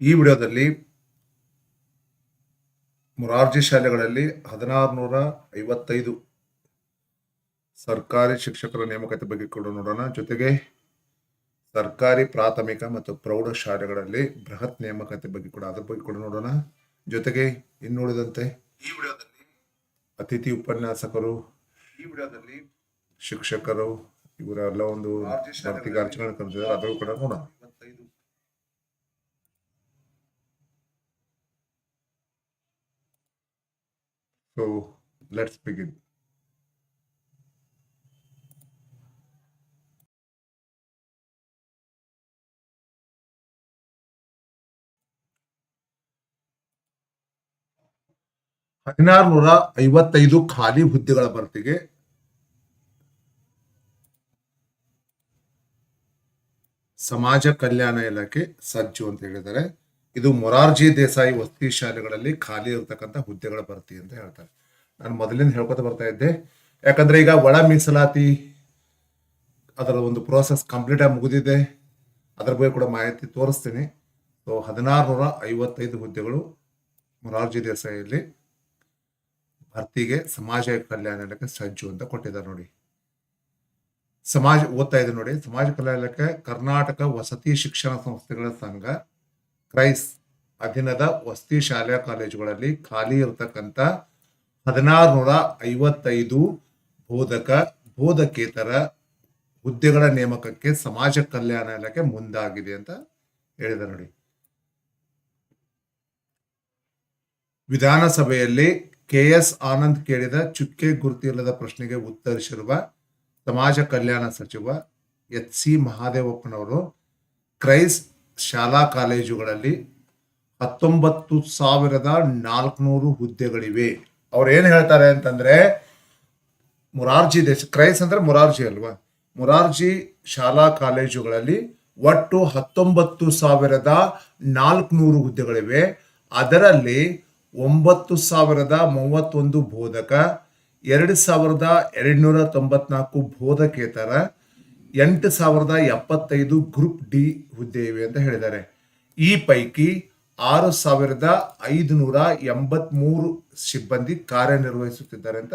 ಈ ವಿಡಿಯೋದಲ್ಲಿ ಮೊರಾರ್ಜಿ ಶಾಲೆಗಳಲ್ಲಿ ಹದಿನಾರು ನೂರ ಐವತ್ತೈದು ಸರ್ಕಾರಿ ಶಿಕ್ಷಕರ ನೇಮಕಾತಿ ಬಗ್ಗೆ ಕೂಡ ನೋಡೋಣ. ಜೊತೆಗೆ ಸರ್ಕಾರಿ ಪ್ರಾಥಮಿಕ ಮತ್ತು ಪ್ರೌಢ ಶಾಲೆಗಳಲ್ಲಿ ಬೃಹತ್ ನೇಮಕಾತಿ ಬಗ್ಗೆ ಕೂಡ ಅದ್ರ ಬಗ್ಗೆ ಕೂಡ ನೋಡೋಣ. ಜೊತೆಗೆ ಇನ್ನುಳಿದಂತೆ ಈ ವಿಡಿಯೋದಲ್ಲಿ ಅತಿಥಿ ಉಪನ್ಯಾಸಕರು ಈ ವಿಡಿಯೋದಲ್ಲಿ ಶಿಕ್ಷಕರು ಇವರೆಲ್ಲ ಒಂದು ಅರ್ಜಿಗಳನ್ನು ಕರೆದಿದ್ದಾರೆ. ಅದ್ರ ಕೂಡ ನೋಡೋಣ. So, let's begin. ಹದಿನಾರು ನೂರ ಐವತ್ತೈದು ಖಾಲಿ ಹುದ್ದೆಗಳ ಭರ್ತಿಗೆ ಸಮಾಜ ಕಲ್ಯಾಣ ಇಲಾಖೆ ಸಜ್ಜು ಅಂತ ಹೇಳಿದ್ದಾರೆ ಇದು ಮೊರಾರ್ಜಿ ದೇಸಾಯಿ ವಸತಿ ಶಾಲೆಗಳಲ್ಲಿ ಖಾಲಿ ಇರತಕ್ಕಂಥ ಹುದ್ದೆಗಳ ಭರ್ತಿ ಅಂತ ಹೇಳ್ತಾರೆ. ನಾನು ಮೊದಲಿಂದ ಹೇಳ್ಕೊತ ಬರ್ತಾ ಇದ್ದೆ. ಯಾಕಂದ್ರೆ ಈಗ ಒಳ ಮೀಸಲಾತಿ ಅದರ ಒಂದು ಪ್ರೋಸೆಸ್ ಕಂಪ್ಲೀಟ್ ಆಗಿ ಮುಗಿದಿದೆ. ಅದರ ಬಗ್ಗೆ ಕೂಡ ಮಾಹಿತಿ ತೋರಿಸ್ತೀನಿ. ಸೊ ಹದಿನಾರು ನೂರ ಐವತ್ತೈದು ಹುದ್ದೆಗಳು ಮೊರಾರ್ಜಿ ದೇಸಾಯಿಯಲ್ಲಿ ಭರ್ತಿಗೆ ಸಮಾಜ ಕಲ್ಯಾಣ ಇಲಾಖೆ ಸಜ್ಜು ಅಂತ ಕೊಟ್ಟಿದ್ದಾರೆ ನೋಡಿ. ಸಮಾಜ ಓದ್ತಾ ಇದೆ ನೋಡಿ. ಸಮಾಜ ಕಲ್ಯಾಣ ಇಲಾಖೆ ಕರ್ನಾಟಕ ವಸತಿ ಶಿಕ್ಷಣ ಸಂಸ್ಥೆಗಳ ಸಂಘ ಕ್ರೈಸ್ ಅಧೀನದ ವಸ್ತಿ ಶಾಲಾ ಕಾಲೇಜುಗಳಲ್ಲಿ ಖಾಲಿ ಇರತಕ್ಕಂಥ ಹದಿನಾರು ನೂರ ಐವತ್ತೈದು ಬೋಧಕ, ಬೋಧಕೇತರ ಹುದ್ದೆಗಳ ನೇಮಕಕ್ಕೆ ಸಮಾಜ ಕಲ್ಯಾಣ ಇಲಾಖೆ ಮುಂದಾಗಿದೆ ಅಂತ ಹೇಳಿದೆ ನೋಡಿ. ವಿಧಾನಸಭೆಯಲ್ಲಿ ಕೆ ಎಸ್ ಆನಂದ್ ಕೇಳಿದ ಚುಕ್ಕೆ ಗುರುತಿಲ್ಲದ ಪ್ರಶ್ನೆಗೆ ಉತ್ತರಿಸಿರುವ ಸಮಾಜ ಕಲ್ಯಾಣ ಸಚಿವ ಎಚ್ ಸಿ ಮಹಾದೇವಪ್ಪನವರು, ಕ್ರೈಸ್ ಶಾಲಾ ಕಾಲೇಜುಗಳಲ್ಲಿ ಹತ್ತೊಂಬತ್ತು ಸಾವಿರದ ನಾಲ್ಕುನೂರು ಹುದ್ದೆಗಳಿವೆ. ಅವ್ರು ಏನು ಹೇಳ್ತಾರೆ ಅಂತಂದ್ರೆ, ಮುರಾರ್ಜಿ ದೇಶ, ಕ್ರೈಸ್ ಅಂದ್ರೆ ಮುರಾರ್ಜಿ ಅಲ್ವಾ? ಮುರಾರ್ಜಿ ಶಾಲಾ ಕಾಲೇಜುಗಳಲ್ಲಿ ಒಟ್ಟು ಹತ್ತೊಂಬತ್ತು ಸಾವಿರದ ನಾಲ್ಕುನೂರು ಹುದ್ದೆಗಳಿವೆ. ಅದರಲ್ಲಿ ಒಂಬತ್ತು ಸಾವಿರದ ಮೂವತ್ತೊಂದು ಬೋಧಕ, ಎರಡು ಸಾವಿರದ ಎರಡುನೂರ ತೊಂಬತ್ನಾಲ್ಕು ಬೋಧಕೇತರ ಎಂಟು ಸಾವಿರದ ಎಪ್ಪತ್ತೈದು ಗ್ರೂಪ್ ಡಿ ಹುದ್ದೆ ಇವೆ ಅಂತ ಹೇಳಿದ್ದಾರೆ. ಈ ಪೈಕಿ ಆರು ಸಾವಿರದ ಐದುನೂರ ಎಂಬತ್ಮೂರು ಸಿಬ್ಬಂದಿ ಕಾರ್ಯನಿರ್ವಹಿಸುತ್ತಿದ್ದಾರೆ ಅಂತ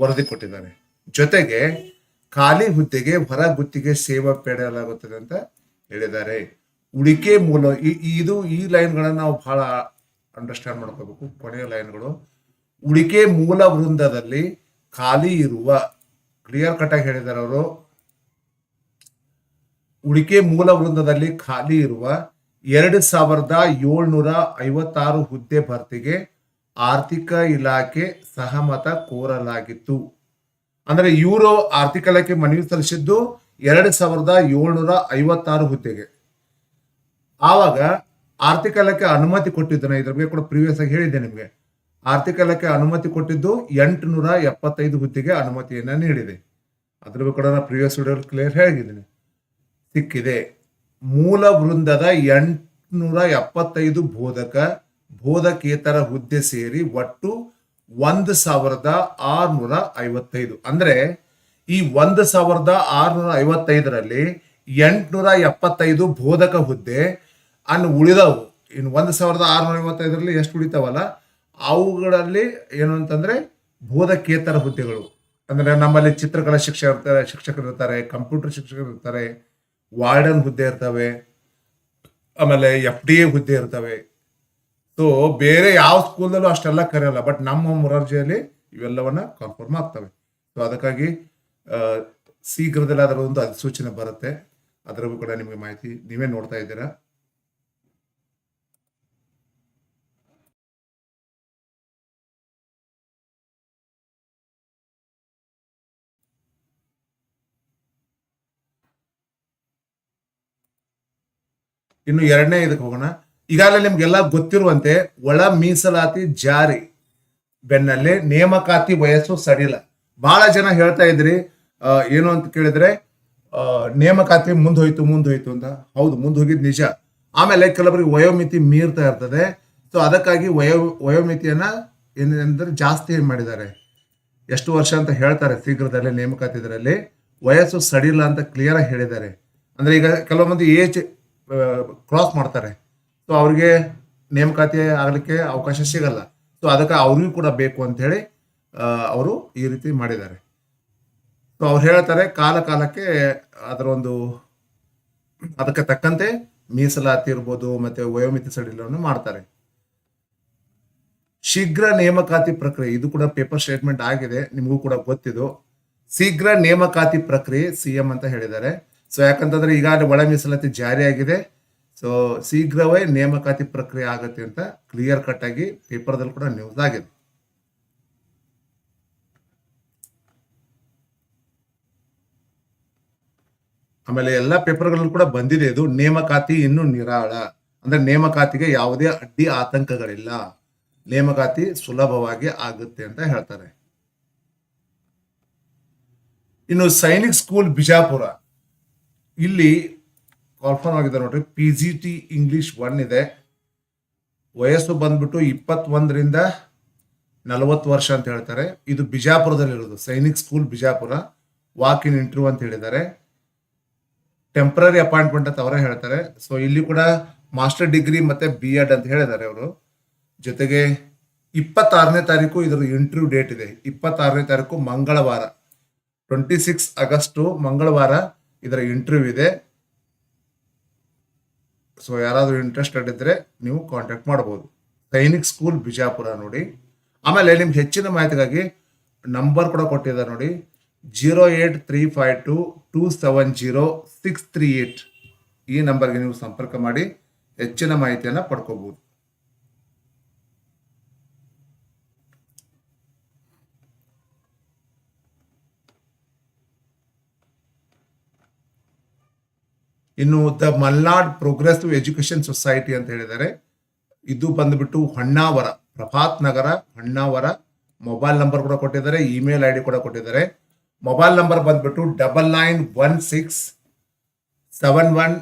ವರದಿ ಕೊಟ್ಟಿದ್ದಾರೆ. ಜೊತೆಗೆ ಖಾಲಿ ಹುದ್ದೆಗೆ ಹೊರ ಗುತ್ತಿಗೆ ಸೇವಾ ಪಡೆಯಲಾಗುತ್ತದೆ ಅಂತ ಹೇಳಿದ್ದಾರೆ. ಉಳಿಕೆ ಮೂಲ ಇದು ಈ ಲೈನ್ಗಳನ್ನು ನಾವು ಬಹಳ ಅಂಡರ್ಸ್ಟ್ಯಾಂಡ್ ಮಾಡ್ಕೋಬೇಕು. ಕೊನೆಯ ಲೈನ್ಗಳು. ಉಳಿಕೆ ಮೂಲ ವೃಂದದಲ್ಲಿ ಖಾಲಿ ಇರುವ ಕ್ಲಿಯರ್ ಕಟ್ ಆಗಿ ಹೇಳಿದ್ದಾರೆ ಅವರು ಉಳಿಕೆ ಮೂಲ ವೃಂದದಲ್ಲಿ ಖಾಲಿ ಇರುವ ಎರಡು ಸಾವಿರದ ಏಳ್ನೂರ ಐವತ್ತಾರು ಹುದ್ದೆ ಭರ್ತಿಗೆ ಆರ್ಥಿಕ ಇಲಾಖೆ ಸಹಮತ ಕೋರಲಾಗಿತ್ತು. ಅಂದ್ರೆ ಇವರು ಆರ್ಥಿಕ ಇಲಾಖೆ ಮನವಿ ಸಲ್ಲಿಸಿದ್ದು ಎರಡು ಸಾವಿರದ ಏಳ್ನೂರ ಐವತ್ತಾರು ಹುದ್ದೆಗೆ. ಆವಾಗ ಆರ್ಥಿಕ ಇಲಾಖೆ ಅನುಮತಿ ಕೊಟ್ಟಿದ್ದು ನಾನು ಇದ್ರ ಬಗ್ಗೆ ಕೂಡ ಪ್ರಿವಿಯಸ್ ಆಗಿ ಹೇಳಿದ್ದೆ ನಿಮಗೆ. ಆರ್ಥಿಕ ಇಲಾಖೆ ಅನುಮತಿ ಕೊಟ್ಟಿದ್ದು ಎಂಟುನೂರ ಎಪ್ಪತ್ತೈದು ಹುದ್ದೆಗೆ ಅನುಮತಿಯನ್ನು ನೀಡಿದೆ. ಅದ್ರ ಬಗ್ಗೆ ಕೂಡ ನಾನು ಪ್ರಿವಿಯಸ್ ವಿಡಿಯೋ ಕ್ಲಿಯರ್ ಹೇಳಿದ್ದೀನಿ. ಸಿಕ್ಕಿದೆ. ಮೂಲ ವೃಂದದ ಎಂಟುನೂರ ಎಪ್ಪತ್ತೈದು ಬೋಧಕ, ಬೋಧಕೇತರ ಹುದ್ದೆ ಸೇರಿ ಒಟ್ಟು ಒಂದು ಸಾವಿರದ ಆರುನೂರ ಐವತ್ತೈದು. ಅಂದ್ರೆ ಈ ಒಂದು ಸಾವಿರದ ಆರುನೂರ ಐವತ್ತೈದರಲ್ಲಿ ಎಂಟುನೂರ ಎಪ್ಪತ್ತೈದು ಬೋಧಕ ಹುದ್ದೆ ಅನ್ನು ಉಳಿದವು. ಇನ್ನು ಒಂದು ಸಾವಿರದ ಆರುನೂರ ಐವತ್ತೈದರಲ್ಲಿ ಎಷ್ಟು ಉಳಿತಾವಲ್ಲ? ಅವುಗಳಲ್ಲಿ ಏನು ಅಂತಂದ್ರೆ ಬೋಧಕೇತರ ಹುದ್ದೆಗಳು. ಅಂದ್ರೆ ನಮ್ಮಲ್ಲಿ ಚಿತ್ರಕಲಾ ಶಿಕ್ಷಕ ಇರ್ತಾರೆ, ಶಿಕ್ಷಕರು ಇರ್ತಾರೆ, ಕಂಪ್ಯೂಟರ್ ಶಿಕ್ಷಕರು ಇರ್ತಾರೆ ವಾರ್ಡನ್ ಹುದ್ದೆ ಇರ್ತವೆ, ಆಮೇಲೆ ಎಫ್ ಡಿ ಎ ಹುದ್ದೆ ಇರ್ತವೆ. ಸೊ ಬೇರೆ ಯಾವ ಸ್ಕೂಲ್ದಲ್ಲೂ ಅಷ್ಟೆಲ್ಲ ಕರೆಯಲ್ಲ ಬಟ್ ನಮ್ಮ ಮೊರಾರ್ಜಿಯಲ್ಲಿ ಇವೆಲ್ಲವನ್ನ ಕನ್ಫರ್ಮ್ ಆಗ್ತವೆ. ಸೊ ಅದಕ್ಕಾಗಿ ಶೀಘ್ರದಲ್ಲಿ ಅದರ ಒಂದು ಅಧಿಸೂಚನೆ ಬರುತ್ತೆ. ಅದರ ಕೂಡ ನಿಮಗೆ ಮಾಹಿತಿ ನೀವೇ ನೋಡ್ತಾ ಇದ್ದೀರಾ. ಇನ್ನು ಎರಡನೇ ಇದಕ್ಕೆ ಹೋಗೋಣ. ಈಗಾಗಲೇ ನಿಮ್ಗೆಲ್ಲ ಗೊತ್ತಿರುವಂತೆ ಒಳ ಮೀಸಲಾತಿ ಜಾರಿ. ಬೆನ್ನಲ್ಲೇ ನೇಮಕಾತಿ ವಯಸ್ಸು ಸಡಿಲ. ಬಹಳ ಜನ ಹೇಳ್ತಾ ಇದ್ರಿ ಏನು ಅಂತ ಕೇಳಿದ್ರೆ ನೇಮಕಾತಿ ಮುಂದೆ ಮುಂದೋಯ್ತು ಮುಂದೆ ಹೋಯ್ತು ಅಂತ. ಹೌದು ಮುಂದೆ ಹೋಗಿದ್ ನಿಜ. ಆಮೇಲೆ ಕೆಲವರಿಗೆ ವಯೋಮಿತಿ ಮೀರ್ತಾ ಇರ್ತದೆ. ಸೊ ಅದಕ್ಕಾಗಿ ವಯೋ, ವಯೋಮಿತಿಯನ್ನ ಏನಂದ್ರೆ ಜಾಸ್ತಿ ಮಾಡಿದ್ದಾರೆ? ಎಷ್ಟು ವರ್ಷ ಅಂತ ಹೇಳ್ತಾರೆ ಶೀಘ್ರದಲ್ಲೇ ನೇಮಕಾತಿ ಇದರಲ್ಲಿ ವಯಸ್ಸು ಸಡಿಲ ಅಂತ ಕ್ಲಿಯರ್ ಆಗಿ ಹೇಳಿದ್ದಾರೆ. ಅಂದ್ರೆ ಈಗ ಕೆಲವೊಂದು ಏಜ್ ಕ್ರಾಸ್ ಮಾಡ್ತಾರೆ. ಸೊ ಅವ್ರಿಗೆ ನೇಮಕಾತಿ ಆಗಲಿಕ್ಕೆ ಅವಕಾಶ ಸಿಗಲ್ಲ. ಸೊ ಅದಕ್ಕೆ ಅವ್ರಿಗೂ ಕೂಡ ಬೇಕು ಅಂತ ಹೇಳಿ ಅವರು ಈ ರೀತಿ ಮಾಡಿದ್ದಾರೆ. ಸೊ ಅವ್ರು ಹೇಳ್ತಾರೆ, ಕಾಲ ಕಾಲಕ್ಕೆ ಅದರ ಒಂದು, ಅದಕ್ಕೆ ತಕ್ಕಂತೆ ಮೀಸಲಾತಿ ಇರ್ಬೋದು, ಮತ್ತೆ ವಯೋಮಿತಿ ಸಡಿಲವನ್ನು ಮಾಡ್ತಾರೆ. ಶೀಘ್ರ ನೇಮಕಾತಿ ಪ್ರಕ್ರಿಯೆ, ಇದು ಕೂಡ ಪೇಪರ್ ಸ್ಟೇಟ್ಮೆಂಟ್ ಆಗಿದೆ, ನಿಮಗೂ ಕೂಡ ಗೊತ್ತಿದ್ದು ಶೀಘ್ರ ನೇಮಕಾತಿ ಪ್ರಕ್ರಿಯೆ ಸಿಎಂ ಅಂತ ಹೇಳಿದ್ದಾರೆ. ಸೊ ಯಾಕಂತಂದ್ರೆ ಈಗಾಗಲೇ ಒಳ ಮೀಸಲಾತಿ ಜಾರಿಯಾಗಿದೆ ಸೊ ಶೀಘ್ರವೇ ನೇಮಕಾತಿ ಪ್ರಕ್ರಿಯೆ ಆಗುತ್ತೆ ಅಂತ ಕ್ಲಿಯರ್ ಕಟ್ ಆಗಿ ಪೇಪರ್ದಲ್ಲಿ ಕೂಡ ನ್ಯೂಸ್ ಆಗಿದೆ. ಆಮೇಲೆ ಎಲ್ಲ ಪೇಪರ್ಗಳಲ್ಲೂ ಕೂಡ ಬಂದಿದೆ ಇದು, ನೇಮಕಾತಿ ಇನ್ನು ನಿರಾಳ. ಅಂದ್ರೆ ನೇಮಕಾತಿಗೆ ಯಾವುದೇ ಅಡ್ಡಿ ಆತಂಕಗಳಿಲ್ಲ. ನೇಮಕಾತಿ ಸುಲಭವಾಗಿ ಆಗುತ್ತೆ ಅಂತ ಹೇಳ್ತಾರೆ. ಇನ್ನು ಸೈನಿಕ್ ಸ್ಕೂಲ್ ಬಿಜಾಪುರ. ಇಲ್ಲಿ ಕಾಲ್ಫಾರ್ಮ್ ಆಗಿದೆ ನೋಡ್ರಿ. P G T English one ಇದೆ. ವಯಸ್ಸು ಬಂದ್ಬಿಟ್ಟು ಇಪ್ಪತ್ತೊಂದರಿಂದ ನಲವತ್ತು ವರ್ಷ ಅಂತ ಹೇಳ್ತಾರೆ. ಇದು ಬಿಜಾಪುರದಲ್ಲಿರೋದು Sainik school Bijapur. Walk in interview ಅಂತ ಹೇಳಿದ್ದಾರೆ. ಟೆಂಪ್ರರಿ ಅಪಾಯಿಂಟ್ಮೆಂಟ್ ಅಂತ ಅವರೇ ಹೇಳ್ತಾರೆ. ಸೊ ಇಲ್ಲಿ ಕೂಡ ಮಾಸ್ಟರ್ ಡಿಗ್ರಿ ಮತ್ತೆ ಬಿ ಎಡ್ ಅಂತ ಹೇಳಿದ್ದಾರೆ ಅವರು. ಜೊತೆಗೆ ಇಪ್ಪತ್ತಾರನೇ ತಾರೀಕು ಇದರ ಇಂಟರ್ವ್ಯೂ ಡೇಟ್ ಇದೆ. ಇಪ್ಪತ್ತಾರನೇ ತಾರೀಕು ಮಂಗಳವಾರ. ಟ್ವೆಂಟಿ ಸಿಕ್ಸ್ ಆಗಸ್ಟು ಮಂಗಳವಾರ ಇದರ ಇಂಟರ್ವ್ಯೂ ಇದೆ. ಸೊ ಯಾರಾದರೂ ಇಂಟ್ರೆಸ್ಟೆಡ್ ಇದ್ದರೆ ನೀವು ಕಾಂಟ್ಯಾಕ್ಟ್ ಮಾಡ್ಬೋದು. ಸೈನಿಕ್ ಸ್ಕೂಲ್ ಬಿಜಾಪುರ ನೋಡಿ. ಆಮೇಲೆ ನಿಮ್ಗೆ ಹೆಚ್ಚಿನ ಮಾಹಿತಿಗಾಗಿ ನಂಬರ್ ಕೂಡ ಕೊಟ್ಟಿದ್ದಾರೆ ನೋಡಿ. Zero eight three five two two seven zero six three eight ಈ ನಂಬರ್ಗೆ ನೀವು ಸಂಪರ್ಕ ಮಾಡಿ ಹೆಚ್ಚಿನ ಮಾಹಿತಿಯನ್ನು ಪಡ್ಕೋಬಹುದು ಇನ್ನು the Malnad progressive education society ಅಂತ ಹೇಳಿದ್ದಾರೆ. ಇದು ಬಂದ್ಬಿಟ್ಟು ಹೊನ್ನಾವರ ಪ್ರಭಾತ್ ನಗರ ಹೊನ್ನಾವರ ಮೊಬೈಲ್ ನಂಬರ್ ಕೂಡ ಕೊಟ್ಟಿದ್ದಾರೆ, ಇಮೇಲ್ ಐ ಡಿ ಕೂಡ ಕೊಟ್ಟಿದ್ದಾರೆ. ಮೊಬೈಲ್ ನಂಬರ್ ಬಂದ್ಬಿಟ್ಟು double nine one six seven one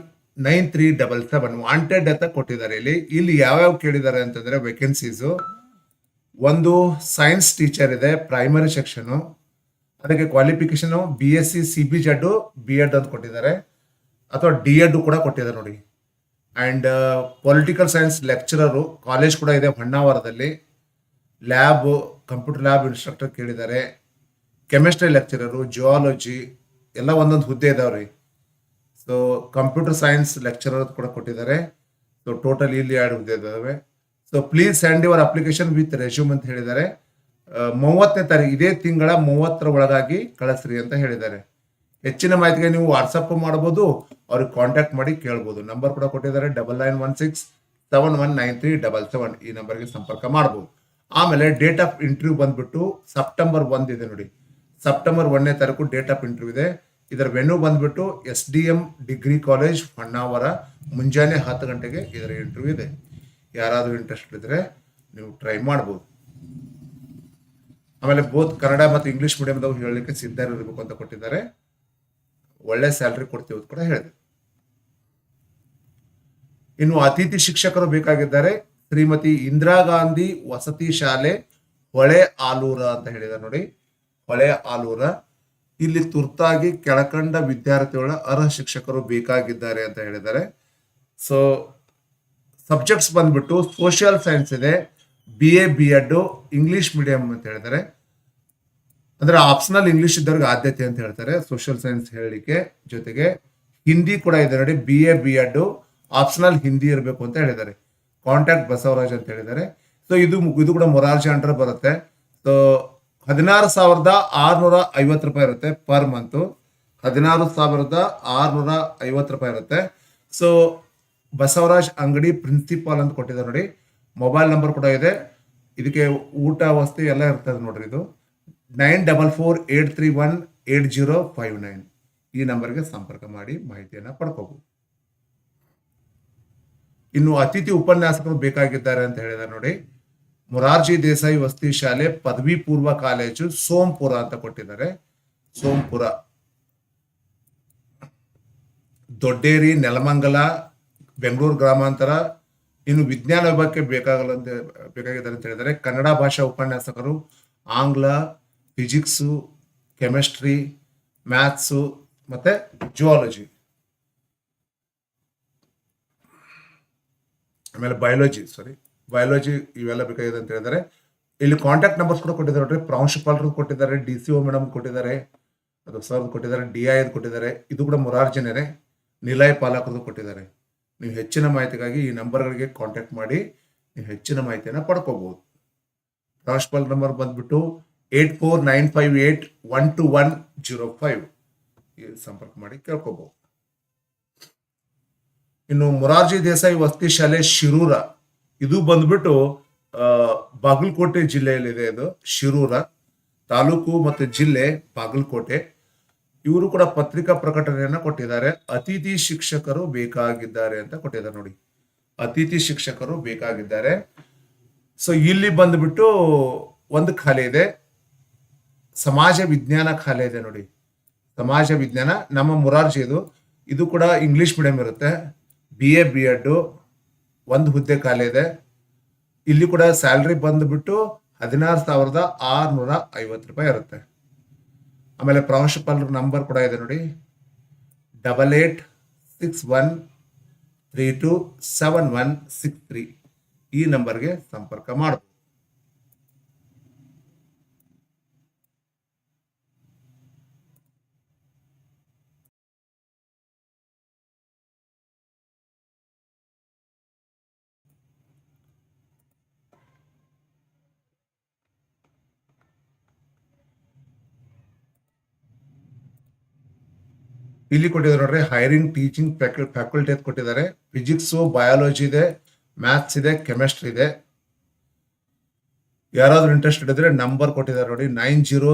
nine three double seven. Wanted ಅಂತ ಕೊಟ್ಟಿದ್ದಾರೆ ಇಲ್ಲಿ. ಇಲ್ಲಿ ಯಾವ್ಯಾವ ಕೇಳಿದ್ದಾರೆ ಅಂತಂದ್ರೆ ವೇಕೆನ್ಸೀಸು ಒಂದು ಸೈನ್ಸ್ ಟೀಚರ್ ಇದೆ ಪ್ರೈಮರಿ ಸೆಕ್ಷನು ಅದಕ್ಕೆ qualification B S C C B Z B Ed ಅಂತ ಕೊಟ್ಟಿದ್ದಾರೆ. ಅಥವಾ ಡಿ ಎಡ್ ಕೂಡ ಕೊಟ್ಟಿದ್ದಾರೆ ನೋಡಿ. And political science lecturer college ಕೂಡ ಇದೆ ಹೊನ್ನಾವರದಲ್ಲಿ. ಲ್ಯಾಬ್ ಕಂಪ್ಯೂಟರ್ ಲ್ಯಾಬ್ ಇನ್ಸ್ಟ್ರಕ್ಟರ್ ಕೇಳಿದ್ದಾರೆ. ಕೆಮಿಸ್ಟ್ರಿ ಲೆಕ್ಚರರು ಜಿಯಾಲಜಿ ಎಲ್ಲ ಒಂದೊಂದು ಹುದ್ದೆ ಇದಾವ್ರಿ ಸೊ ಕಂಪ್ಯೂಟರ್ ಸೈನ್ಸ್ ಲೆಕ್ಚರರ್ ಕೂಡ ಕೊಟ್ಟಿದ್ದಾರೆ. ಸೊ ಟೋಟಲ್ ಇಲ್ಲಿ ಎರಡು ಹುದ್ದೆ ಇದಾವೆ. So please send your application with resume ಅಂತ ಹೇಳಿದ್ದಾರೆ. ಆ, ಮೂವತ್ತನೇ ತಾರೀಕು ಇದೇ ತಿಂಗಳ ಮೂವತ್ತರ ಒಳಗಾಗಿ ಕಳಿಸ್ರಿ ಅಂತ ಹೇಳಿದ್ದಾರೆ. ಹೆಚ್ಚಿನ ಮಾಹಿತಿಗೆ ನೀವು ವಾಟ್ಸಪ್ ಮಾಡ್ಬೋದು, ಅವ್ರಿಗೆ ಕಾಂಟ್ಯಾಕ್ಟ್ ಮಾಡಿ ಕೇಳ್ಬೋದು. ನಂಬರ್ ಕೂಡ ಕೊಟ್ಟಿದ್ದಾರೆ double nine one six seven one nine three double seven ಈ ನಂಬರ್ಗೆ ಸಂಪರ್ಕ ಮಾಡ್ಬೋದು. ಆಮೇಲೆ ಡೇಟ್ ಆಫ್ ಇಂಟರ್ವ್ಯೂ ಬಂದ್ಬಿಟ್ಟು ಸೆಪ್ಟೆಂಬರ್ ಒಂದ್ ಇದೆ ನೋಡಿ. ಸೆಪ್ಟೆಂಬರ್ ಒಂದನೇ ತಾರೀಕು ಡೇಟ್ ಆಫ್ ಇಂಟರ್ವ್ಯೂ ಇದೆ. ಇದರ ವೆನ್ಯೂ ಬಂದ್ಬಿಟ್ಟು S D M degree college Honnavar, ಮುಂಜಾನೆ ಹತ್ತು ಗಂಟೆಗೆ ಇದರ ಇಂಟರ್ವ್ಯೂ ಇದೆ. ಯಾರಾದರೂ ಇಂಟ್ರೆಸ್ಟ್ ಇದ್ರೆ ನೀವು ಟ್ರೈ ಮಾಡ್ಬೋದು. ಆಮೇಲೆ ಬೋತ್ ಕನ್ನಡ ಮತ್ತು ಇಂಗ್ಲಿಷ್ ಮೀಡಿಯಂದವ್ರು ಹೇಳಲಿಕ್ಕೆ ಸಿದ್ಧರಿರಬೇಕು ಅಂತ ಕೊಟ್ಟಿದ್ದಾರೆ. ಒಳ್ಳೆ ಸ್ಯಾಲ್ರಿ ಕೊಡ್ತೀವಿ ಅಂತ ಕೂಡ ಹೇಳಿದೆ ಇನ್ನು ಅತಿಥಿ ಶಿಕ್ಷಕರು ಬೇಕಾಗಿದ್ದಾರೆ. ಶ್ರೀಮತಿ ಇಂದಿರಾ ಗಾಂಧಿ ವಸತಿ ಶಾಲೆ ಹೊಳೆ ಆಲೂರ ಅಂತ ಹೇಳಿದ್ದಾರೆ ನೋಡಿ. ಹೊಳೆ ಆಲೂರ. ಇಲ್ಲಿ ತುರ್ತಾಗಿ ಕೆಳಕಂಡ ವಿದ್ಯಾರ್ಥಿಗಳ ಅರ್ಹ ಶಿಕ್ಷಕರು ಬೇಕಾಗಿದ್ದಾರೆ ಅಂತ ಹೇಳಿದ್ದಾರೆ. ಸೊ ಸಬ್ಜೆಕ್ಟ್ಸ್ ಬಂದ್ಬಿಟ್ಟು ಸೋಷಿಯಲ್ ಸೈನ್ಸ್ ಇದೆ. B A B Ed English medium ಅಂತ ಹೇಳಿದ್ದಾರೆ. ಅಂದ್ರೆ ಆಪ್ಷನಲ್ ಇಂಗ್ಲಿಷ್ ಇದ್ದವ್ರಿಗೆ ಆದ್ಯತೆ ಅಂತ ಹೇಳ್ತಾರೆ ಸೋಷಿಯಲ್ ಸೈನ್ಸ್ ಹೇಳಲಿಕ್ಕೆ ಜೊತೆಗೆ ಹಿಂದಿ ಕೂಡ ಇದೆ ನೋಡಿ B A B Ed optional Hindi ಇರಬೇಕು ಅಂತ ಹೇಳಿದ್ದಾರೆ. ಕಾಂಟ್ಯಾಕ್ಟ್ ಬಸವರಾಜ್ ಅಂತ ಹೇಳಿದ್ದಾರೆ. ಸೊ ಇದು ಇದು ಕೂಡ ಮೊರಾರ್ಜಿ ಅಂಡರ್ ಬರುತ್ತೆ. ಸೊ ಹದಿನಾರು ಸಾವಿರದ ಆರ್ನೂರ ಐವತ್ತು ರೂಪಾಯಿ ಇರುತ್ತೆ ಪರ್ ಮಂತು ಹದಿನಾರು ಸಾವಿರದ ಆರ್ನೂರ ಐವತ್ತು ರೂಪಾಯಿ ಇರುತ್ತೆ. ಸೊ ಬಸವರಾಜ್ ಅಂಗಡಿ ಪ್ರಿನ್ಸಿಪಾಲ್ ಅಂತ ಕೊಟ್ಟಿದ್ದಾರೆ ನೋಡಿ. ಮೊಬೈಲ್ ನಂಬರ್ ಕೂಡ ಇದೆ. ಇದಕ್ಕೆ ಊಟ, ವಸ್ತು ಎಲ್ಲ ಇರ್ತದೆ ನೋಡ್ರಿ ಇದು. Nine double four eight three one eight zero five nine. ಈ ನಂಬರ್ಗೆ ಸಂಪರ್ಕ ಮಾಡಿ ಮಾಹಿತಿಯನ್ನು ಪಡ್ಕೋಬಹುದು ಇನ್ನು ಅತಿಥಿ ಉಪನ್ಯಾಸಕರು ಬೇಕಾಗಿದ್ದಾರೆ ಅಂತ ಹೇಳಿದ ನೋಡಿ. ಮೊರಾರ್ಜಿ ದೇಸಾಯಿ ವಸತಿ ಶಾಲೆ ಪದವಿ ಪೂರ್ವ ಕಾಲೇಜು ಸೋಂಪುರ ಅಂತ ಕೊಟ್ಟಿದ್ದಾರೆ. ಸೋಂಪುರ. ದೊಡ್ಡೇರಿ, ನೆಲಮಂಗಲ, ಬೆಂಗಳೂರು ಗ್ರಾಮಾಂತರ, ಇನ್ನು ವಿಜ್ಞಾನ ವಿಭಾಗಕ್ಕೆ ಬೇಕಾಗಲ್ಲ ಬೇಕಾಗಿದ್ದಾರೆ ಅಂತ ಹೇಳಿದರೆ ಕನ್ನಡ ಭಾಷಾ ಉಪನ್ಯಾಸಕರು, ಆಂಗ್ಲ ಫಿಸಿಕ್ಸು ಕೆಮಿಸ್ಟ್ರಿ ಮ್ಯಾಥ್ಸು ಮತ್ತೆ ಜುವಾಲಜಿ ಆಮೇಲೆ ಬಯಾಲಜಿ ಸಾರಿ ಬಯಾಲಜಿ ಇವೆಲ್ಲ ಬೇಕಾಗಿದೆ ಅಂತ ಹೇಳಿದರೆ ಇಲ್ಲಿ ಕಾಂಟ್ಯಾಕ್ಟ್ ನಂಬರ್ಸ್ ಕೂಡ ಕೊಟ್ಟಿದ್ದಾರೆ ನೋಡ್ರಿ. ಪ್ರಾಂಶುಪಾಲರು ಕೊಟ್ಟಿದ್ದಾರೆ ಡಿ ಸಿ ಒ ಮೇಡಮ್ ಕೊಟ್ಟಿದ್ದಾರೆ, ಅದು ಸರ್ ಕೊಟ್ಟಿದ್ದಾರೆ ಡಿ ಐ ಕೊಟ್ಟಿದ್ದಾರೆ. ಇದು ಕೂಡ ಮುರಾರ್ಜನೆನೇ ನಿಲಯ ಪಾಲಕರದು ಕೊಟ್ಟಿದ್ದಾರೆ. ನೀವು ಹೆಚ್ಚಿನ ಮಾಹಿತಿಗಾಗಿ ಈ ನಂಬರ್ಗಳಿಗೆ ಕಾಂಟ್ಯಾಕ್ಟ್ ಮಾಡಿ, ನೀವು ಹೆಚ್ಚಿನ ಮಾಹಿತಿಯನ್ನು ಪಡ್ಕೋಬಹುದು. ಪ್ರಾಂಶುಪಾಲ ನಂಬರ್ ಬಂದ್ಬಿಟ್ಟು eight four nine five eight one two one zero five ಸಂಪರ್ಕ ಮಾಡಿ ಕೇಳ್ಕೋಬಹುದು ಇನ್ನು ಮೊರಾರ್ಜಿ ದೇಸಾಯಿ ವಸತಿ ಶಾಲೆ ಶಿರೂರ. ಇದು ಬಂದ್ಬಿಟ್ಟು ಬಾಗಲಕೋಟೆ ಜಿಲ್ಲೆಯಲ್ಲಿದೆ ಇದು, ಶಿರೂರ. ತಾಲೂಕು ಮತ್ತು ಜಿಲ್ಲೆ ಬಾಗಲಕೋಟೆ. ಇವರು ಕೂಡ ಪತ್ರಿಕಾ ಪ್ರಕಟಣೆಯನ್ನು ಕೊಟ್ಟಿದ್ದಾರೆ. ಅತಿಥಿ ಶಿಕ್ಷಕರು ಬೇಕಾಗಿದ್ದಾರೆ ಅಂತ ಕೊಟ್ಟಿದ್ದಾರೆ ನೋಡಿ. ಅತಿಥಿ ಶಿಕ್ಷಕರು ಬೇಕಾಗಿದ್ದಾರೆ. ಸೊ ಇಲ್ಲಿ ಬಂದ್ಬಿಟ್ಟು ಒಂದು ಖಾಲಿ ಇದೆ. ಸಮಾಜ ವಿಜ್ಞಾನ ಖಾಲಿ ಇದೆ ನೋಡಿ. ಸಮಾಜ ವಿಜ್ಞಾನ, ನಮ್ಮ ಮುರಾರ್ಜಿ ಇದು. ಇದು ಕೂಡ ಇಂಗ್ಲಿಷ್ ಮೀಡಿಯಂ ಇರುತ್ತೆ. ಬಿ ಎ ಬಿ ಎಡ್ ಒಂದು ಹುದ್ದೆ ಖಾಲಿ ಇದೆ. ಇಲ್ಲಿ ಕೂಡ ಸ್ಯಾಲ್ರಿ ಬಂದುಬಿಟ್ಟು ಹದಿನಾರು ಸಾವಿರದ ಆರುನೂರ ಐವತ್ತು ರೂಪಾಯಿ ಇರುತ್ತೆ. ಆಮೇಲೆ ಪ್ರಾಂಶುಪಾಲರ ನಂಬರ್ ಕೂಡ ಇದೆ ನೋಡಿ. Double eight six one three two seven one six three ಈ ನಂಬರ್ಗೆ ಸಂಪರ್ಕ ಮಾಡಬಹುದು ಇಲ್ಲಿ ಕೊಟ್ಟಿದ್ದಾರೆ ನೋಡ್ರಿ ಹೈರಿಂಗ್ ಟೀಚಿಂಗ್ ಫ್ಯಾಕಲ್ಟಿ ಅಂತ ಕೊಟ್ಟಿದ್ದಾರೆ. ಫಿಸಿಕ್ಸ್ ಬಯಾಲಜಿ ಇದೆ ಮ್ಯಾಥ್ಸ್ ಇದೆ ಕೆಮಿಸ್ಟ್ರಿ ಇದೆ. ಯಾರಾದ್ರೂ ಇಂಟ್ರೆಸ್ಟ್ ಇಡಿದ್ರೆ ನಂಬರ್ ಕೊಟ್ಟಿದ್ದಾರೆ ನೋಡಿ nine zero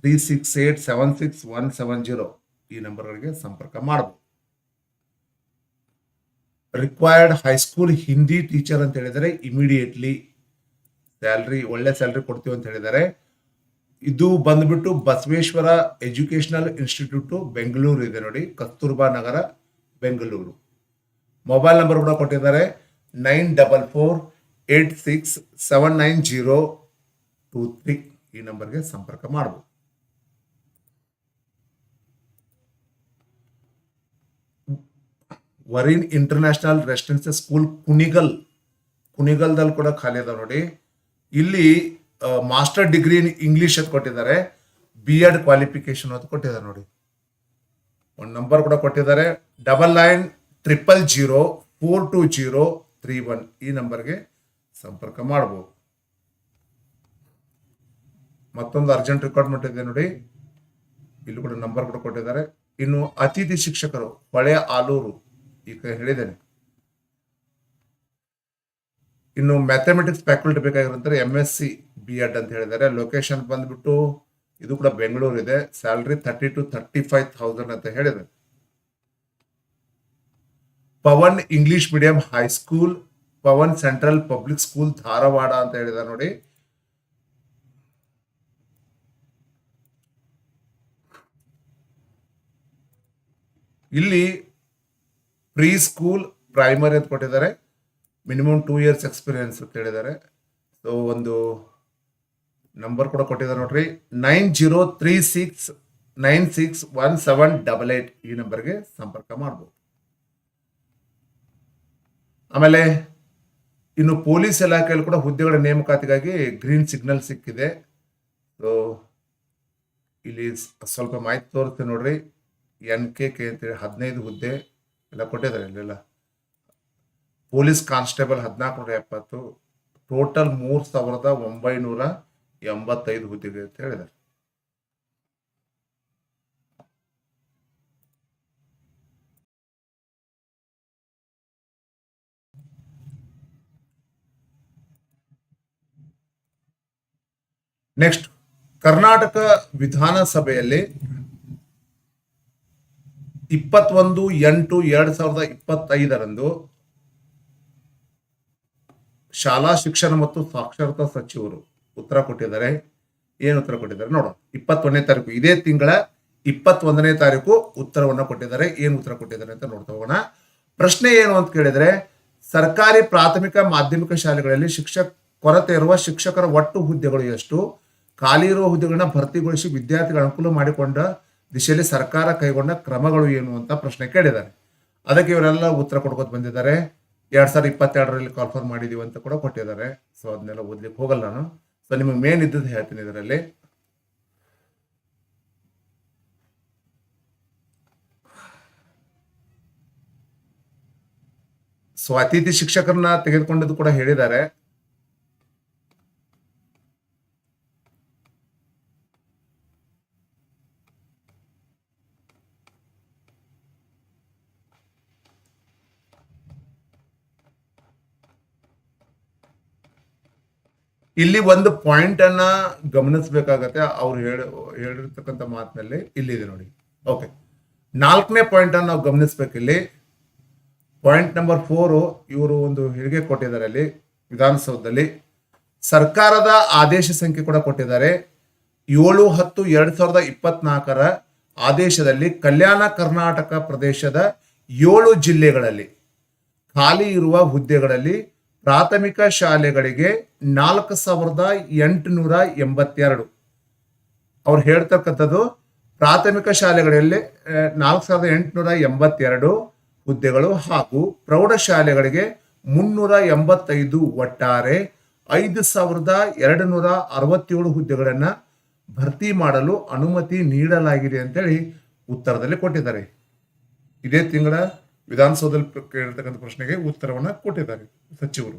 three six eight seven six one seven zero ಈ ನಂಬರ್ಗಳಿಗೆ ಸಂಪರ್ಕ ಮಾಡಬಹುದು ರಿಕ್ವೈರ್ಡ್ ಹೈಸ್ಕೂಲ್ ಹಿಂದಿ ಟೀಚರ್ ಅಂತ ಹೇಳಿದರೆ ಇಮಿಡಿಯೇಟ್ಲಿ ಸ್ಯಾಲ್ರಿ ಒಳ್ಳೆ ಸ್ಯಾಲ್ರಿ ಕೊಡ್ತೀವಿ ಅಂತ ಹೇಳಿದ್ದಾರೆ. ಇದು ಬಂದ್ಬಿಟ್ಟು ಬಸವೇಶ್ವರ ಎಜುಕೇಶನಲ್ ಇನ್ಸ್ಟಿಟ್ಯೂಟ್ ಬೆಂಗಳೂರು ಇದೆ ನೋಡಿ. ಕಸ್ತೂರ್ಬಾ ನಗರ ಬೆಂಗಳೂರು ಮೊಬೈಲ್ ನಂಬರ್ ಕೂಡ ಕೊಟ್ಟಿದ್ದಾರೆ. Nine double four, eight six, seven nine zero two three ಈ ನಂಬರ್ಗೆ ಸಂಪರ್ಕ ಮಾಡಬಹುದು ವರಿನ್ ಇಂಟರ್ನ್ಯಾಷನಲ್ ರೆಸಿಡೆನ್ಸಿ ಸ್ಕೂಲ್ ಕುಣಿಗಲ್. ಕುಣಿಗಲ್ದಲ್ಲಿ ಕೂಡ ಖಾಲಿ ಅದಾವ ನೋಡಿ. ಇಲ್ಲಿ ಮಾಸ್ಟರ್ ಡಿಗ್ರಿ ಇನ್ ಇಂಗ್ಲಿಷ್ ಅಂತ ಕೊಟ್ಟಿದ್ದಾರೆ. ಬಿ ಎಡ್ ಕ್ವಾಲಿಫಿಕೇಶನ್ ಅಂತ ಕೊಟ್ಟಿದ್ದಾರೆ ನೋಡಿ. ಒಂದು ನಂಬರ್ ಕೂಡ ಕೊಟ್ಟಿದ್ದಾರೆ. Double nine triple zero four two zero three one ಈ ನಂಬರ್ಗೆ ಸಂಪರ್ಕ ಮಾಡಬಹುದು ಮತ್ತೊಂದು ಅರ್ಜೆಂಟ್ ರಿಕ್ವೈರ್ಮೆಂಟ್ ಇದೆ ನೋಡಿ. ಇಲ್ಲಿ ಕೂಡ ನಂಬರ್ ಕೂಡ ಕೊಟ್ಟಿದ್ದಾರೆ. ಇನ್ನು ಅತಿಥಿ ಶಿಕ್ಷಕರು, ಹೊಳೆ ಆಲೂರು ಈಗ ಹೇಳಿದ್ದೇನೆ. ಇನ್ನು ಮ್ಯಾಥಮೆಟಿಕ್ಸ್ ಫ್ಯಾಕಲ್ಟಿ ಬೇಕಾಗಿರೋ M S C B Ed ಅಂತ ಹೇಳಿದ್ದಾರೆ. ಲೊಕೇಶನ್ ಬಂದ್ಬಿಟ್ಟು ಇದು ಕೂಡ ಬೆಂಗಳೂರು ಇದೆ. Salary thirty two thirty five thousand ಅಂತ ಹೇಳಿದೆ Pavan English medium high school Pavan central public school Dharwad ಅಂತ ಹೇಳಿದ್ದಾರೆ ನೋಡಿ. ಇಲ್ಲಿ ಪ್ರೀ ಸ್ಕೂಲ್ ಪ್ರೈಮರಿ ಅಂತ ಕೊಟ್ಟಿದ್ದಾರೆ. ಮಿನಿಮಮ್ ಟೂ ಇಯರ್ಸ್ ಎಕ್ಸ್ಪೀರಿಯನ್ಸ್ ಅಂತ ಹೇಳಿದ್ದಾರೆ. ಸೊ ಒಂದು ನಂಬರ್ ಕೂಡ ಕೊಟ್ಟಿದ್ದಾರೆ ನೋಡ್ರಿ. Nine zero three six nine six one seven double eight ಈ ನಂಬರ್ಗೆ ಸಂಪರ್ಕ ಮಾಡ್ಬೋದು. ಆಮೇಲೆ ಇನ್ನು ಪೊಲೀಸ್ ಇಲಾಖೆಯಲ್ಲಿ ಕೂಡ ಹುದ್ದೆಗಳ ನೇಮಕಾತಿಗಾಗಿ ಗ್ರೀನ್ ಸಿಗ್ನಲ್ ಸಿಕ್ಕಿದೆ. ಸೊ ಇಲ್ಲಿ ಸ್ವಲ್ಪ ಮಾಹಿತಿ ತೋರಿಸ್ತೀನಿ ನೋಡ್ರಿ. ಎನ್ ಕೆ ಕೆ ಅಂತೇಳಿ ಹದಿನೈದು ಹುದ್ದೆ ಎಲ್ಲ ಕೊಟ್ಟಿದ್ದಾರೆ ಇಲ್ಲೆಲ್ಲ. ಪೊಲೀಸ್ ಕಾನ್ಸ್ಟೇಬಲ್ ಹದಿನಾಲ್ಕು ನೂರ ಎಪ್ಪತ್ತು, ಟೋಟಲ್ ಮೂರು ಸಾವಿರದ ಒಂಬೈನೂರ ಎಂಬತ್ತೈದು ಹುದ್ದೆಗೆ ಅಂತ ಹೇಳಿದ್ದಾರೆ. ನೆಕ್ಸ್ಟ್ ಕರ್ನಾಟಕ ವಿಧಾನಸಭೆಯಲ್ಲಿ ಇಪ್ಪತ್ತೊಂದು ಎಂಟು ಎರಡ್ ಸಾವಿರದ ಇಪ್ಪತ್ತೈದರಂದು ಶಾಲಾ ಶಿಕ್ಷಣ ಮತ್ತು ಸಾಕ್ಷರತಾ ಸಚಿವರು ಉತ್ತರ ಕೊಟ್ಟಿದ್ದಾರೆ. ಏನು ಉತ್ತರ ಕೊಟ್ಟಿದ್ದಾರೆ ನೋಡೋಣ. ಇಪ್ಪತ್ತೊಂದನೇ ತಾರೀಕು, ಇದೇ ತಿಂಗಳ ಇಪ್ಪತ್ತೊಂದನೇ ತಾರೀಕು ಉತ್ತರವನ್ನು ಕೊಟ್ಟಿದ್ದಾರೆ. ಏನು ಉತ್ತರ ಕೊಟ್ಟಿದ್ದಾರೆ ಅಂತ ನೋಡ್ತಾ ಹೋಗೋಣ. ಪ್ರಶ್ನೆ ಏನು ಅಂತ ಕೇಳಿದರೆ, ಸರ್ಕಾರಿ ಪ್ರಾಥಮಿಕ ಮಾಧ್ಯಮಿಕ ಶಾಲೆಗಳಲ್ಲಿ ಶಿಕ್ಷಕ ಕೊರತೆ ಇರುವ ಶಿಕ್ಷಕರ ಒಟ್ಟು ಹುದ್ದೆಗಳು ಎಷ್ಟು? ಖಾಲಿ ಇರುವ ಹುದ್ದೆಗಳನ್ನ ಭರ್ತಿಗೊಳಿಸಿ ವಿದ್ಯಾರ್ಥಿಗಳ ಅನುಕೂಲ ಮಾಡಿಕೊಂಡ ದಿಶೆಯಲ್ಲಿ ಸರ್ಕಾರ ಕೈಗೊಂಡ ಕ್ರಮಗಳು ಏನು ಅಂತ ಪ್ರಶ್ನೆ ಕೇಳಿದ್ದಾರೆ. ಅದಕ್ಕೆ ಇವರೆಲ್ಲ ಉತ್ತರ ಕೊಡ್ಕೊತ ಬಂದಿದ್ದಾರೆ. ಎರಡ್ ಸಾವಿರದ ಇಪ್ಪತ್ತೆರಡರಲ್ಲಿ ಕಾಲ್ಫರ್ ಮಾಡಿದೀವಿ ಅಂತ ಕೂಡ ಕೊಟ್ಟಿದ್ದಾರೆ. ಸೊ ಅದನ್ನೆಲ್ಲ ಓದ್ಲಿಕ್ಕೆ ಹೋಗಲ್ಲ ನಾನು. ಸೊ ನಿಮಗೆ ಮೇನ್ ಇದ್ದದ್ದು ಹೇಳ್ತೀನಿ ಇದರಲ್ಲಿ. ಸೊ ಅತಿಥಿ ಶಿಕ್ಷಕರನ್ನ ತೆಗೆದುಕೊಂಡದ್ದು ಕೂಡ ಹೇಳಿದ್ದಾರೆ. ಇಲ್ಲಿ ಒಂದು ಪಾಯಿಂಟ್ ಅನ್ನ ಗಮನಿಸಬೇಕಾಗತ್ತೆ. ಅವ್ರು ಹೇಳ, ಹೇಳಿರ್ತಕ್ಕಂಥ ಮಾತಿನಲ್ಲಿ ಇಲ್ಲಿದೆ ನೋಡಿ. ಓಕೆ ನಾಲ್ಕನೇ ಪಾಯಿಂಟ್ ಅನ್ನು ನಾವು ಗಮನಿಸ್ಬೇಕು ಇಲ್ಲಿ. ಪಾಯಿಂಟ್ ನಂಬರ್ ಫೋರು ಇವರು ಒಂದು ಹೇಳಿಕೆ ಕೊಟ್ಟಿದ್ದಾರೆ ಅಲ್ಲಿ, ವಿಧಾನಸೌಧದಲ್ಲಿ. ಸರ್ಕಾರದ ಆದೇಶ ಸಂಖ್ಯೆ ಕೂಡ ಕೊಟ್ಟಿದ್ದಾರೆ. ಏಳು, ಹತ್ತು, ಎರಡ್ ಸಾವಿರದ ಇಪ್ಪತ್ನಾಲ್ಕರ ಆದೇಶದಲ್ಲಿ ಕಲ್ಯಾಣ ಕರ್ನಾಟಕ ಪ್ರದೇಶದ ಏಳು ಜಿಲ್ಲೆಗಳಲ್ಲಿ, ಖಾಲಿ ಇರುವ ಹುದ್ದೆಗಳಲ್ಲಿ ಪ್ರಾಥಮಿಕ ಶಾಲೆಗಳಿಗೆ ನಾಲ್ಕು ಸಾವಿರದ ಎಂಟುನೂರ ಎಂಬತ್ತೆರಡು. ಅವ್ರು ಹೇಳ್ತಕ್ಕಂಥದ್ದು ಪ್ರಾಥಮಿಕ ಶಾಲೆಗಳಲ್ಲಿ ನಾಲ್ಕು ಸಾವಿರದ ಎಂಟುನೂರ ಎಂಬತ್ತೆರಡು ಹುದ್ದೆಗಳು ಹಾಗೂ ಪ್ರೌಢಶಾಲೆಗಳಿಗೆ ಮುನ್ನೂರ ಎಂಬತ್ತೈದು ಒಟ್ಟಾರೆ ಐದು ಸಾವಿರದ ಎರಡು ನೂರ ಅರವತ್ತೇಳು ಹುದ್ದೆಗಳನ್ನು ಭರ್ತಿ ಮಾಡಲು ಅನುಮತಿ ನೀಡಲಾಗಿದೆ ಅಂತೇಳಿ ಉತ್ತರದಲ್ಲಿ ಕೊಟ್ಟಿದ್ದಾರೆ. ಇದೇ ತಿಂಗಳ ವಿಧಾನಸೌಧದಲ್ಲಿ ಕೇಳಿರ್ತಕ್ಕಂಥ ಪ್ರಶ್ನೆಗೆ ಉತ್ತರವನ್ನ ಕೊಟ್ಟಿದ್ದಾರೆ ಸಚಿವರು.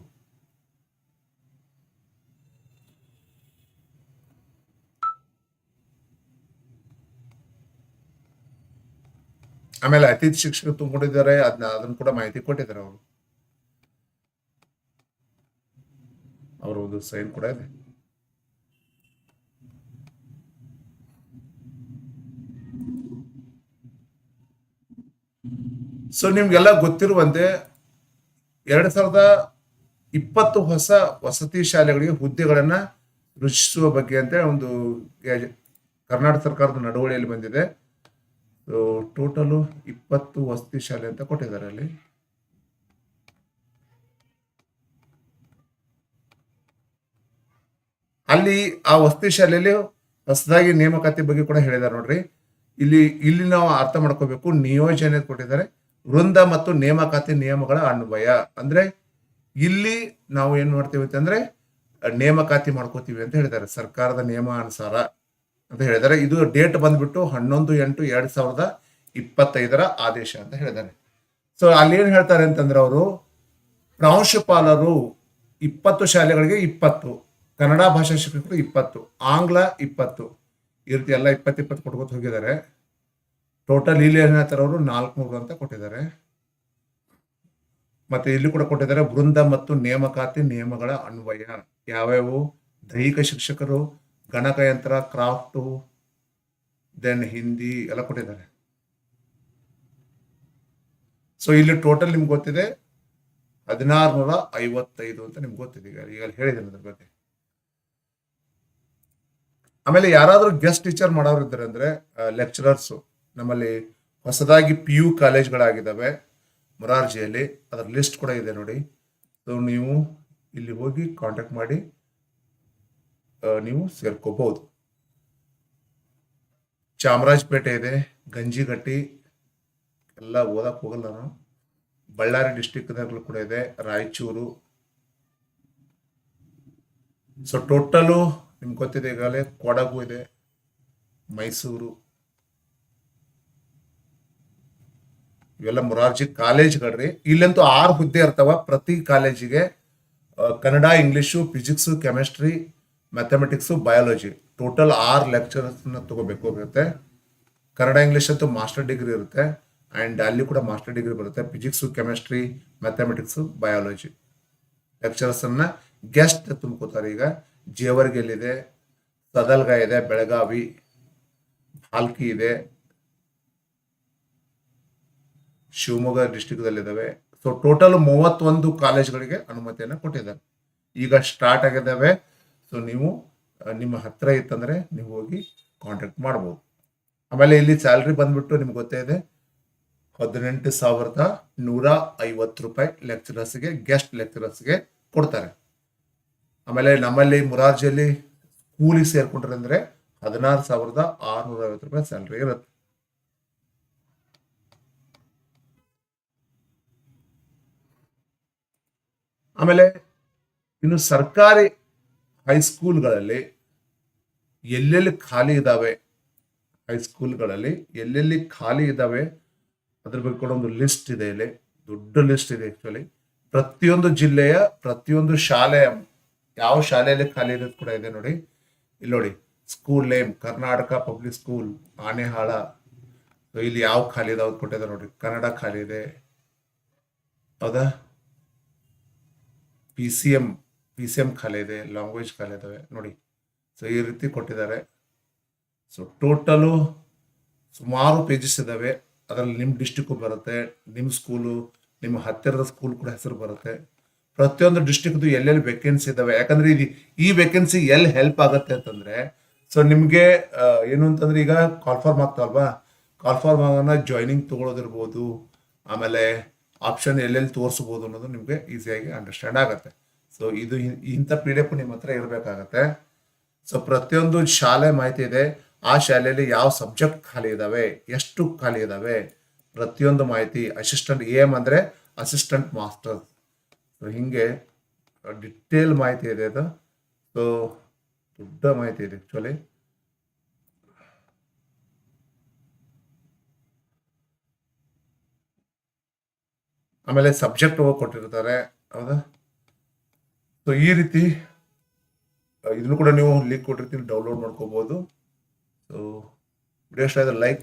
ಆಮೇಲೆ ಅತಿಥಿ ಶಿಕ್ಷಕರು ತುಂಬಿಕೊಂಡಿದ್ದಾರೆ ಅದನ್ನ ಅದನ್ನು ಕೂಡ ಮಾಹಿತಿ ಕೊಟ್ಟಿದ್ದಾರೆ ಅವರು. ಅವರ ಒಂದು ಸೈನ್ ಕೂಡ ಇದೆ. ಸೊ ನಿಮ್ಗೆಲ್ಲ ಗೊತ್ತಿರುವಂತೆ ಎರಡ್ ಸಾವಿರದ ಇಪ್ಪತ್ತು ಹೊಸ ವಸತಿ ಶಾಲೆಗಳಿಗೆ ಹುದ್ದೆಗಳನ್ನ ಸೃಷ್ಟಿಸುವ ಬಗ್ಗೆ ಅಂತ ಒಂದು ಕರ್ನಾಟಕ ಸರ್ಕಾರದ ನಡವಳಿಯಲ್ಲಿ ಬಂದಿದೆ. ಟೋಟಲು ಇಪ್ಪತ್ತು ವಸತಿ ಶಾಲೆ ಅಂತ ಕೊಟ್ಟಿದ್ದಾರೆ ಅಲ್ಲಿ. ಅಲ್ಲಿ ಆ ವಸತಿ ಶಾಲೆಯಲ್ಲಿ ಹೊಸದಾಗಿ ನೇಮಕಾತಿ ಬಗ್ಗೆ ಕೂಡ ಹೇಳಿದ್ದಾರೆ ನೋಡ್ರಿ. ಇಲ್ಲಿ ಇಲ್ಲಿ ನಾವು ಅರ್ಥ ಮಾಡ್ಕೋಬೇಕು. ನಿಯೋಜನೆ ಕೊಟ್ಟಿದ್ದಾರೆ. ವೃಂದ ಮತ್ತು ನೇಮಕಾತಿ ನಿಯಮಗಳ ಅನ್ವಯ. ಅಂದ್ರೆ ಇಲ್ಲಿ ನಾವು ಏನ್ ಮಾಡ್ತೀವಿ ಅಂತಂದ್ರೆ ನೇಮಕಾತಿ ಮಾಡ್ಕೋತೀವಿ ಅಂತ ಹೇಳಿದ್ದಾರೆ. ಸರ್ಕಾರದ ನಿಯಮ ಅನುಸಾರ ಅಂತ ಹೇಳಿದ್ದಾರೆ. ಇದು ಡೇಟ್ ಬಂದ್ಬಿಟ್ಟು ಹನ್ನೊಂದು ಎಂಟು ಎರಡ್ ಸಾವಿರದ ಇಪ್ಪತ್ತೈದರ ಆದೇಶ ಅಂತ ಹೇಳಿದ್ದಾರೆ. ಸೊ ಅಲ್ಲಿ ಏನ್ ಹೇಳ್ತಾರೆ ಅಂತಂದ್ರೆ ಅವರು, ಪ್ರಾಂಶುಪಾಲರು ಇಪ್ಪತ್ತು ಶಾಲೆಗಳಿಗೆ ಇಪ್ಪತ್ತು, ಕನ್ನಡ ಭಾಷಾ ಶಿಕ್ಷಕರು ಇಪ್ಪತ್ತು, ಆಂಗ್ಲ ಇಪ್ಪತ್ತು, ಈ ರೀತಿ ಎಲ್ಲ ಇಪ್ಪತ್ತಿಪ್ಪತ್ತು ಇಪ್ಪತ್ತು ಕೊಟ್ಕೊತ ಹೋಗಿದ್ದಾರೆ. ಟೋಟಲ್ ಇಲ್ಲಿ ಅವರು ನಾಲ್ಕುನೂರು ಅಂತ ಕೊಟ್ಟಿದ್ದಾರೆ. ಮತ್ತೆ ಇಲ್ಲಿ ಕೂಡ ಕೊಟ್ಟಿದ್ದಾರೆ ಬೃಂದ ಮತ್ತು ನೇಮಕಾತಿ ನಿಯಮಗಳ ಅನ್ವಯ. ಯಾವ್ಯಾವು? ದೈಹಿಕ ಶಿಕ್ಷಕರು ಗಣಕಯಂತ್ರ ಕ್ರಾಫ್ಟು ದೆನ್ ಹಿಂದಿ ಎಲ್ಲ ಕೊಟ್ಟಿದ್ದಾರೆ. ಸೊ ಇಲ್ಲಿ ಟೋಟಲ್ ನಿಮ್ಗೆ ಗೊತ್ತಿದೆ ಹದಿನಾರು ನೂರ ಐವತ್ತೈದು ಅಂತ ನಿಮ್ಗೆ ಗೊತ್ತಿದೆ. ಈಗ ಈಗ ಅದ್ರ ಬಗ್ಗೆ. ಆಮೇಲೆ ಯಾರಾದರೂ ಗೆಸ್ಟ್ ಟೀಚರ್ ಮಾಡೋರು ಇದ್ದಾರೆ ಅಂದ್ರೆ ಲೆಕ್ಚರರ್ಸ್ ನಮ್ಮಲ್ಲಿ ಹೊಸದಾಗಿ ಪಿ ಯು ಕಾಲೇಜ್ಗಳಾಗಿದ್ದಾವೆ ಮೊರಾರ್ಜಿಯಲ್ಲಿ. ಅದರ ಲಿಸ್ಟ್ ಕೂಡ ಇದೆ ನೋಡಿ. ಸೊ ನೀವು ಇಲ್ಲಿ ಹೋಗಿ ಕಾಂಟ್ಯಾಕ್ಟ್ ಮಾಡಿ ನೀವು ಸೇರ್ಕೋಬಹುದು. ಚಾಮರಾಜಪೇಟೆ ಇದೆ, ಗಂಜಿಗಟ್ಟಿ, ಎಲ್ಲ ಓದಕ್ಕೆ ಹೋಗಲ್ಲ ನಾನು. ಬಳ್ಳಾರಿ ಡಿಸ್ಟಿಕ್ದಾಗಲೂ ಕೂಡ ಇದೆ, ರಾಯಚೂರು. ಸೊ ಟೋಟಲು ನಿಮ್ಗೆ ಗೊತ್ತಿದೆ ಈಗಾಗಲೇ, ಕೊಡಗು ಇದೆ, ಮೈಸೂರು. ಇವೆಲ್ಲ ಮೊರಾರ್ಜಿ ಕಾಲೇಜ್ಗಳ್ರಿ. ಇಲ್ಲಂತೂ ಆರು ಹುದ್ದೆ ಇರ್ತಾವ. ಪ್ರತಿ ಕಾಲೇಜಿಗೆ Kannada, English, physics, chemistry, mathematics, biology. Total ಆರು ಲೆಕ್ಚರರ್ಸ್ನ ತಗೋಬೇಕು ಇರುತ್ತೆ ಕನ್ನಡ, ಇಂಗ್ಲಿಷ್ ಅಂತೂ ಮಾಸ್ಟರ್ ಡಿಗ್ರಿ ಇರುತ್ತೆ. ಆ್ಯಂಡ್ ಅಲ್ಲಿ ಕೂಡ ಮಾಸ್ಟರ್ ಡಿಗ್ರಿ ಬರುತ್ತೆ. Physics, chemistry, mathematics, biology. Lecturers ಅನ್ನ ಗೆಸ್ಟ್ ತುಂಬ್ಕೋತಾರೆ ಈಗ. ಜೇವರ್ಗೆಲ್ಲಿದೆ, ಸದಲ್ಗ ಇದೆ, ಬೆಳಗಾವಿ ಭಾಲ್ಕಿ ಇದೆ. ಶಿವಮೊಗ್ಗ ಡಿಸ್ಟಿಕ್ದಲ್ಲಿದ್ದಾವೆ ಸೊ ಟೋಟಲ್ ಮೂವತ್ತೊಂದು ಕಾಲೇಜ್ಗಳಿಗೆ ಅನುಮತಿಯನ್ನು ಕೊಟ್ಟಿದ್ದಾರೆ. ಈಗ ಸ್ಟಾರ್ಟ್ ಆಗಿದ್ದಾವೆ. ಸೊ ನೀವು ನಿಮ್ಮ ಹತ್ರ ಇತ್ತಂದ್ರೆ ನೀವು ಹೋಗಿ ಕಾಂಟ್ಯಾಕ್ಟ್ ಮಾಡ್ಬೋದು. ಆಮೇಲೆ ಇಲ್ಲಿ ಸ್ಯಾಲ್ರಿ ಬಂದ್ಬಿಟ್ಟು ನಿಮ್ಗೆ ಗೊತ್ತೇ ಇದೆ. ಹದಿನೆಂಟು ಸಾವಿರದ ನೂರ ಐವತ್ತು ರೂಪಾಯಿ ಲೆಕ್ಚರರ್ಸ್ಗೆ ಗೆಸ್ಟ್ ಲೆಕ್ಚರರ್ಸ್ಗೆ ಕೊಡ್ತಾರೆ. ಆಮೇಲೆ ನಮ್ಮಲ್ಲಿ ಮುರಾರ್ಜಿಯಲ್ಲಿ ಸ್ಕೂಲಿಗೆ ಸೇರ್ಕೊಂಡ್ರೆ ಅಂದ್ರೆ ಹದಿನಾರು ಸಾವಿರದ ಆರುನೂರ ಐವತ್ತು ರೂಪಾಯಿ ಸ್ಯಾಲ್ರಿ ಇರುತ್ತೆ. ಆಮೇಲೆ ಇನ್ನು ಸರ್ಕಾರಿ ಹೈಸ್ಕೂಲ್ಗಳಲ್ಲಿ ಎಲ್ಲೆಲ್ಲಿ ಖಾಲಿ ಇದ್ದಾವೆ ಹೈಸ್ಕೂಲ್ಗಳಲ್ಲಿ ಎಲ್ಲೆಲ್ಲಿ ಖಾಲಿ ಇದ್ದಾವೆ ಅದ್ರ ಬಗ್ಗೆ ಕೂಡ ಒಂದು ಲಿಸ್ಟ್ ಇದೆ ಇಲ್ಲಿ. ದೊಡ್ಡ ಲಿಸ್ಟ್ ಇದೆ ಆ್ಯಕ್ಚುಲಿ ಪ್ರತಿಯೊಂದು ಜಿಲ್ಲೆಯ, ಪ್ರತಿಯೊಂದು ಶಾಲೆ ಯಾವ ಶಾಲೆಯಲ್ಲಿ ಖಾಲಿ ಇರೋದು ಕೂಡ ಇದೆ ನೋಡಿ. ಇಲ್ಲಿ ನೋಡಿ school name Karnataka public school Anehal. ಇಲ್ಲಿ ಯಾವ ಖಾಲಿ ಇದೆ ಅವ್ರು ಕೊಟ್ಟಿದ್ದಾರೆ ನೋಡಿ. ಕನ್ನಡ ಖಾಲಿ ಇದೆ. ಹೌದಾ? P C M P C M ಖಾಲಿ ಇದೆ ಲ್ಯಾಂಗ್ವೇಜ್ ಖಾಲಿ ಇದಾವೆ ನೋಡಿ. ಸೊ ಈ ರೀತಿ ಕೊಟ್ಟಿದ್ದಾರೆ. ಸೊ ಟೋಟಲು ಸುಮಾರು ಪೇಜಸ್ ಇದ್ದಾವೆ. ಅದರಲ್ಲಿ ನಿಮ್ಮ ಡಿಸ್ಟಿಕ್ಕು ಬರುತ್ತೆ ನಿಮ್ಮ ಸ್ಕೂಲು ನಿಮ್ಮ ಹತ್ತಿರದ ಸ್ಕೂಲ್ ಕೂಡ ಹೆಸರು ಬರುತ್ತೆ. ಪ್ರತಿಯೊಂದು ಡಿಸ್ಟಿಕ್ದು ಎಲ್ಲೆಲ್ಲಿ ವೇಕೆನ್ಸಿ ಇದ್ದಾವೆ? ಯಾಕಂದ್ರೆ ಇದು ಈ ವೇಕೆನ್ಸಿ ಎಲ್ಲಿ ಹೆಲ್ಪ್ ಆಗುತ್ತೆ ಅಂತಂದ್ರೆ ಸೊ ನಿಮಗೆ ಏನು ಅಂತಂದ್ರೆ ಈಗ ಕಾಲ್ಫಾರ್ಮ್ ಆಗ್ತಾವಲ್ವಾ? ಕಾಲ್ಫಾರ್ಮ್ ಆಗೋಣ ಜಾಯ್ನಿಂಗ್ ತೊಗೊಳೋದಿರ್ಬೋದು. ಆಮೇಲೆ ಆಪ್ಷನ್ ಎಲ್ಲೆಲ್ಲಿ ತೋರಿಸ್ಬೋದು ಅನ್ನೋದು ನಿಮಗೆ ಈಸಿಯಾಗಿ ಅಂಡರ್ಸ್ಟ್ಯಾಂಡ್ ಆಗುತ್ತೆ. ಸೊ ಇದು ಇಂಥ ಪಿ ಡಿ ಎಫ್ ನಿಮ್ಮ ಹತ್ರ ಇರಬೇಕಾಗತ್ತೆ. ಸೊ ಪ್ರತಿಯೊಂದು ಶಾಲೆ ಮಾಹಿತಿ ಇದೆ. ಆ ಶಾಲೆಯಲ್ಲಿ ಯಾವ ಸಬ್ಜೆಕ್ಟ್ ಖಾಲಿ ಇದಾವೆ? ಎಷ್ಟು ಖಾಲಿ ಇದಾವೆ? ಪ್ರತಿಯೊಂದು ಮಾಹಿತಿ ಅಸಿಸ್ಟೆಂಟ್ ಏಮ್ ಎಂ ಅಂದರೆ ಅಸಿಸ್ಟೆಂಟ್ ಮಾಸ್ಟರ್ ಸೊ ಹಿಂಗೆ ಡಿಟೇಲ್ ಮಾಹಿತಿ ಇದೆ ಅದು. ಸೊ ದೊಡ್ಡ ಮಾಹಿತಿ ಇದೆ ಆ್ಯಕ್ಚುಲಿ ಆಮೇಲೆ ಸಬ್ಜೆಕ್ಟ್ ಹೋಗಿ ಕೊಟ್ಟಿರ್ತಾರೆ. ಹೌದಾ? ಸೊ ಈ ರೀತಿ, ಇದನ್ನು ಕೂಡ ನೀವು ಲಿಂಕ್ ಕೊಟ್ಟಿರ್ತೀನಿ ಡೌನ್ಲೋಡ್ ಮಾಡ್ಕೋಬಹುದು ಸೊ ವಿಡಿಯೋ ಲೈಕ್